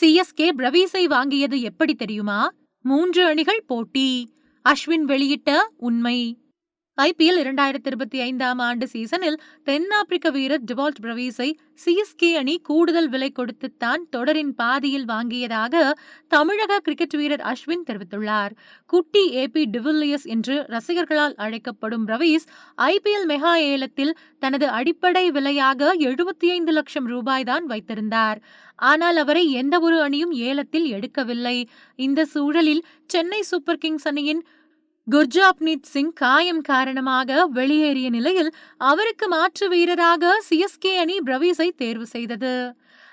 CSK பிரவீஸை வாங்கியது எப்படி தெரியுமா? மூன்று அணிகள் போட்டி. அஸ்வின் வெளியிட்ட உண்மை. ஐபிஎல் இரண்டாயிரத்தி இருபத்தி ஐந்தாம் ஆண்டு சீசனில் தென்னாப்பிரிக்க வீரர் டிவால்ட் பிரவீஸை சிஎஸ்கே அணி கூடுதல் விலை கொடுத்துத்தான் தொடரின் பாதியில் வாங்கியதாக தமிழக கிரிக்கெட் வீரர் அஸ்வின் தெரிவித்துள்ளார். குட்டி ஏபி டிவில்லியஸ் என்று ரசிகர்களால் அழைக்கப்படும் ரவீஸ் ஐபிஎல் மெகா ஏலத்தில் தனது அடிப்படை விலையாக எழுபத்தி ஐந்து லட்சம் ரூபாய் தான் வைத்திருந்தார். ஆனால் அவரை எந்த ஒரு அணியும் ஏலத்தில் எடுக்கவில்லை. இந்த சூழலில் சென்னை சூப்பர் கிங்ஸ் அணியின் குர்ஜாப்னீத் சிங் காயம் காரணமாக வெளியேறிய நிலையில் அவருக்கு மாற்று வீரராக சிஎஸ்கே அணி பிரவீஸை தேர்வு செய்தது.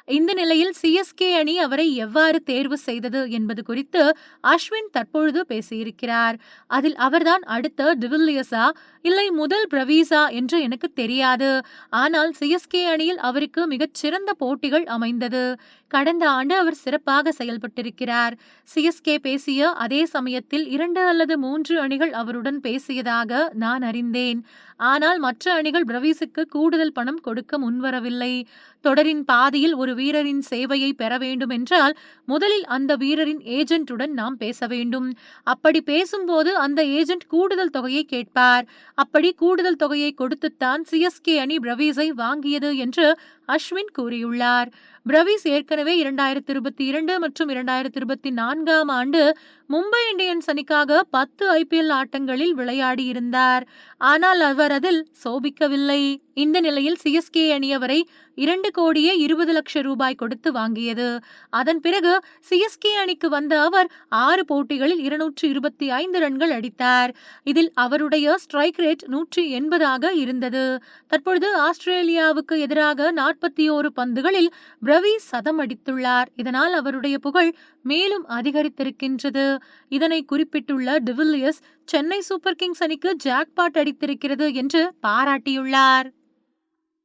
இந்த நிலையில் சிஎஸ்கே அணி அவரை எவ்வாறு தேர்வு செய்தது என்பது குறித்து அஸ்வின் தற்பொழுது பேசியிருக்கிறார். அதில் அவர்தான் அடுத்த டிவில்லியஸா இல்லை முதல் பிரவீசா என்று எனக்கு தெரியாது. ஆனால் சிஎஸ்கே அணியில் அவருக்கு மிகச்சிறந்த போட்டிகள் அமைந்தது. கடந்த ஆண்டு அவர் சிறப்பாக செயல்பட்டிருக்கிறார். சிஎஸ்கே பேசிய அதே சமயத்தில் இரண்டு அல்லது மூன்று அணிகள் அவருடன் பேசியதாக நான் அறிந்தேன். ஆனால் மற்ற அணிகள் பிரவீஸுக்கு கூடுதல் பணம் கொடுக்க முன்வரவில்லை. தொடரின் பாதியில் ஒரு வீரரின் சேவையை பெற வேண்டும் என்றால் முதலில் அந்த வீரரின் ஏஜென்ட்டுடன் நாம் பேச வேண்டும். அப்படி பேசும்போது அந்த ஏஜென்ட் கூடுதல் தொகையை கேட்பார். அப்படி கூடுதல் தொகையை கொடுத்துத்தான் சிஎஸ்கே அணி பிரவீஸை வாங்கியது என்று அஸ்வின் கூறியுள்ளார். பிரவீஸ் ஏற்கனவே இரண்டாயிரத்தி இருபத்தி இரண்டு மற்றும் இரண்டாயிரத்தி இருபத்தி நான்காம் ஆண்டு மும்பை இந்தியன்ஸ் அணிக்காக பத்து ஐபிஎல் ஆட்டங்களில் விளையாடியிருந்தார். ஆனால் அவர் அதில் சோபிக்கவில்லை. இந்த நிலையில் சிஎஸ்கே அணியவரை இரண்டு கோடியே இருபது லட்சம் ரூபாய் கொடுத்து வாங்கியது. அதன் பிறகு சிஎஸ்கே அணிக்கு வந்த அவர் ஆறு போட்டிகளில் இருநூற்று இருபத்தி ஐந்து ரன்கள் அடித்தார். இதில் அவருடைய ஸ்ட்ரைக் ரேட் நூற்றி எண்பதாக இருந்தது. தற்பொழுது ஆஸ்திரேலியாவுக்கு எதிராக நாற்பத்தி ஓரு பந்துகளில் பிரவி சதம் அடித்துள்ளார். இதனால் அவருடைய புகழ் மேலும் அதிகரித்திருக்கின்றது. இதனை குறிப்பிட்டுள்ள de Villiers Chennai Super Kings அணிக்கு ஜாக்பாட் அடித்திருக்கிறது என்று பாராட்டியுள்ளார்.